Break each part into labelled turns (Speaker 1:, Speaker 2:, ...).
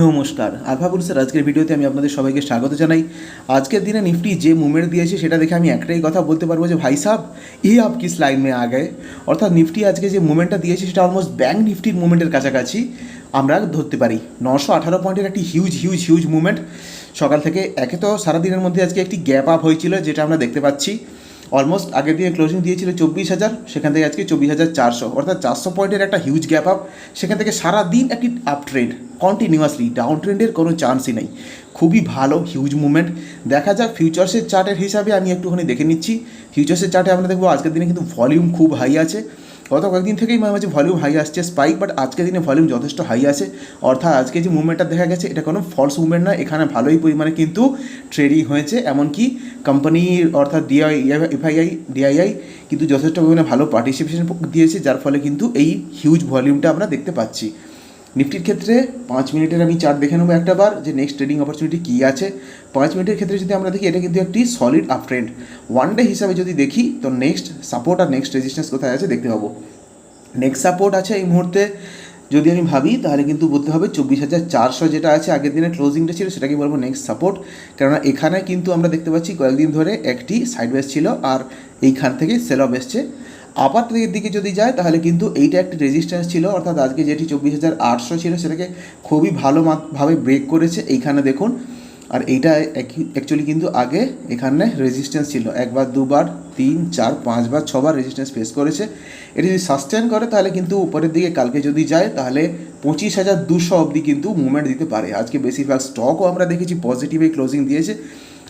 Speaker 1: নমস্কার। আলফা পুলিশের আজকের ভিডিওতে আমি আপনাদের সবাইকে স্বাগত জানাই। আজকের দিনে নিফটি যে মুভমেন্ট দিয়েছে সেটা দেখে আমি একটাই কথা বলতে পারব যে ভাই সাহ এই আপ কিস লাইন মে আ গয়ে? অর্থাৎ নিফটি আজকে যে মুভমেন্টটা দিয়েছে সেটা অলমোস্ট ব্যাঙ্ক নিফটির মুভমেন্টের কাছাকাছি আমরা ধরতে পারি। নশো আঠারো পয়েন্টের একটি হিউজ হিউজ হিউজ মুভমেন্ট। সকাল থেকে একে তো সারাদিনের মধ্যে আজকে একটি গ্যাপ আপ হয়েছিল, যেটা আমরা দেখতে পাচ্ছি। অলমোস্ট আগের দিনে ক্লোজিং দিয়েছিল চব্বিশ হাজার, সেখান থেকে আজকে চব্বিশ হাজার চারশো। অর্থাৎ চারশো পয়েন্টের একটা হিউজ গ্যাপ আপ সেখান থেকে সারা দিন একটি আপ ট্রেন্ড কন্টিনিউয়াসলি ডাউন ট্রেন্ডের কোনো চান্সই নেই। খুবই ভালো হিউজ মুভমেন্ট দেখা যাক ফিউচার্সের চার্টের হিসাবে আমি একটুখানি দেখে নিচ্ছি। ফিউচার্সের চার্টে আমরা দেখব, আজকের দিনে কিন্তু ভলিউম খুব হাই আছে। গত কয়েকদিন থেকেই মাঝে ভলিউম হাই আসছে স্পাইক বাট আজকের দিনে ভলিউম যথেষ্ট হাই আছে। অর্থাৎ আজকে যে মুভমেন্টটা দেখা গেছে, এটা কোনো ফলস মুভমেন্ট না এখানে ভালোই পরিমাণে কিন্তু ট্রেডিং হয়েছে। এমনকি কোম্পানির অর্থাৎ ডিআই এফআইআই ডিআইআই কিন্তু যথেষ্ট পরিমাণে ভালো পার্টিসিপেশন দিয়েছে, যার ফলে কিন্তু এই হিউজ ভলিউমটা আমরা দেখতে পাচ্ছি। নিফটির ক্ষেত্রে পাঁচ মিনিটের আমি চার্ট দেখে নেব একটা বার যে নেক্সট ট্রেডিং অপরচুনিটি কী আছে। পাঁচ মিনিটের ক্ষেত্রে যদি আমরা দেখি, এটা কিন্তু একটি solid up trend one day হিসাবে যদি দেখি, তো নেক্সট সাপোর্ট আর নেক্সট রেজিস্ট্যান্স কোথায় আছে দেখতে পাবো। নেক্সট সাপোর্ট আছে এই মুহূর্তে। যদি আমি ভাবি, তাহলে কিন্তু বলতে হবে চব্বিশ হাজার চারশো যেটা আছে আগের দিনের ক্লোজিংটা ছিল, সেটাকে বলব নেক্সট সাপোর্ট কেননা এখানে কিন্তু আমরা দেখতে পাচ্ছি কয়েকদিন ধরে একটি সাইডওয়েজ ছিল, আর এইখান থেকে সেল অফ এসছে। আপাত দিকে যদি যায়, তাহলে কিন্তু এইটা একটি রেজিস্ট্যান্স ছিল। অর্থাৎ আজকে যেটি চব্বিশ হাজার আটশো ছিল, সেটাকে খুবই ভালো ভাবে ব্রেক করেছে। এইখানে দেখুন, আর এইটা অ্যাকচুয়ালি কিন্তু আগে এখানে রেজিস্ট্যান্স ছিল। একবার, দুবার, তিন, চার, পাঁচবার, ছবার রেজিস্ট্যান্স ফেস করেছে। এটি যদি সাস্টেন করে, তাহলে কিন্তু উপরের দিকে কালকে যদি যায়, তাহলে পঁচিশ হাজার দুশো অবধি কিন্তু মুভমেন্ট দিতে পারে। আজকে বেশিরভাগ স্টকও আমরা দেখেছি পজিটিভে ক্লোজিং দিয়েছে।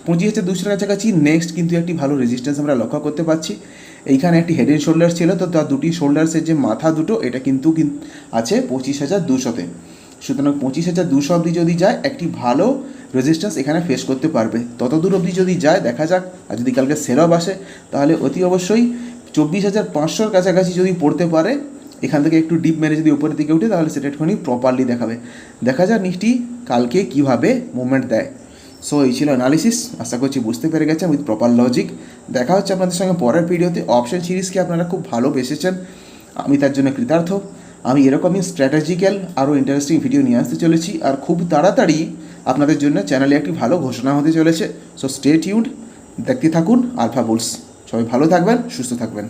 Speaker 1: পঁচিশ হাজার দুশোর কাছাকাছি নেক্সট কিন্তু একটি ভালো রেজিস্ট্যান্স আমরা লক্ষ্য করতে পারছি এইখানে একটি হেড এন্ড শোল্ডার ছিল, তো তার দুটি শোল্ডার্সের যে মাথা দুটো, এটা কিন্তু আছে পঁচিশ হাজার দুশোতে। সুতরাং পঁচিশ হাজার দুশো অবধি যদি যায়, একটি ভালো রেজিস্ট্যান্স এখানে ফেস করতে পারবে। তত দূর অবধি যদি যায়, দেখা যাক, আর যদি কালকে সেরব আসে, তাহলে অতি অবশ্যই চব্বিশ হাজার পাঁচশোর কাছাকাছি যদি পড়তে পারে, এখান থেকে একটু ডিপ মেরে যদি উপরের দিকে উঠে, তাহলে সেটা একটুখানি প্রপারলি দেখাবে। দেখা যাক নিফটি কালকে কীভাবে মুভমেন্ট দেয়। সো এই ছিল অ্যানালিসিস আশা করছি বুঝতে পেরে গেছেন উইথ প্রপার লজিক দেখা হচ্ছে আপনাদের সঙ্গে পরের ভিডিওতে অপশন সিরিজকে আপনারা খুব ভালোবেসেছেন আমি তার জন্য কৃতার্থ। আমি এরকমই স্ট্র্যাটেজিক্যাল আরও ইন্টারেস্টিং ভিডিও নিয়ে আসতে চলেছি। আর খুব তাড়াতাড়ি আপনাদের জন্য চ্যানেলে একটি ভালো ঘোষণা হতে চলেছে। সো স্টে টিউড দেখতে থাকুন আলফা বুলস সবাই ভালো থাকবেন, সুস্থ থাকবেন।